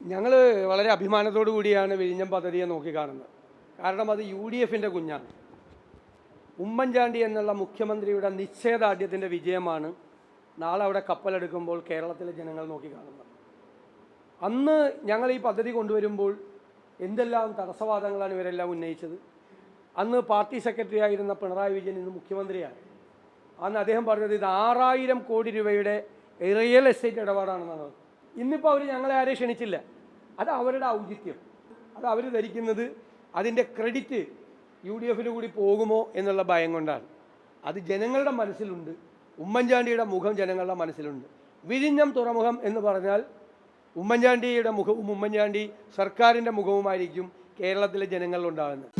ഞങ്ങൾ വളരെ അഭിമാനത്തോടു കൂടിയാണ് വിഴിഞ്ഞം പദ്ധതിയെ നോക്കിക്കാണുന്നത് കാരണം അത് യു ഡി എഫിന്റെ കുഞ്ഞാണ്. ഉമ്മൻചാണ്ടി എന്നുള്ള മുഖ്യമന്ത്രിയുടെ നിശ്ചയദാർഢ്യത്തിന്റെ വിജയമാണ് നാളെ അവിടെ കപ്പലെടുക്കുമ്പോൾ കേരളത്തിലെ ജനങ്ങൾ നോക്കിക്കാണുന്നത് അന്ന് ഞങ്ങൾ ഈ പദ്ധതി കൊണ്ടുവരുമ്പോൾ എന്തെല്ലാം തടസ്സവാദങ്ങളാണ് ഇവരെല്ലാം ഉന്നയിച്ചത്? അന്ന് പാർട്ടി സെക്രട്ടറി ആയിരുന്ന പിണറായി വിജയൻ ഇന്ന് മുഖ്യമന്ത്രിയാണ്. അന്ന് അദ്ദേഹം പറഞ്ഞത് ഇത് ആറായിരം കോടി രൂപയുടെ റിയൽ എസ്റ്റേറ്റ് ഇടപാടാണെന്നാണ്. ഇന്നിപ്പോൾ അവർ ഞങ്ങളെ ആരെയും ക്ഷണിച്ചില്ല. അത് അവരുടെ ഔചിത്യം. അത് അവർ ധരിക്കുന്നത് അതിന്റെ ക്രെഡിറ്റ് യു ഡി എഫിന് കൂടി പോകുമോ എന്നുള്ള ഭയം കൊണ്ടാണ്. അത് ജനങ്ങളുടെ മനസ്സിലുണ്ട്. ഉമ്മൻചാണ്ടിയുടെ മുഖം ജനങ്ങളുടെ മനസ്സിലുണ്ട്. വിഴിഞ്ഞം തുറമുഖം എന്ന് പറഞ്ഞാൽ ഉമ്മൻചാണ്ടിയുടെ മുഖവും ഉമ്മൻചാണ്ടി സർക്കാരിന്റെ മുഖവുമായിരിക്കും കേരളത്തിലെ ജനങ്ങളിലുണ്ടാകുന്നത്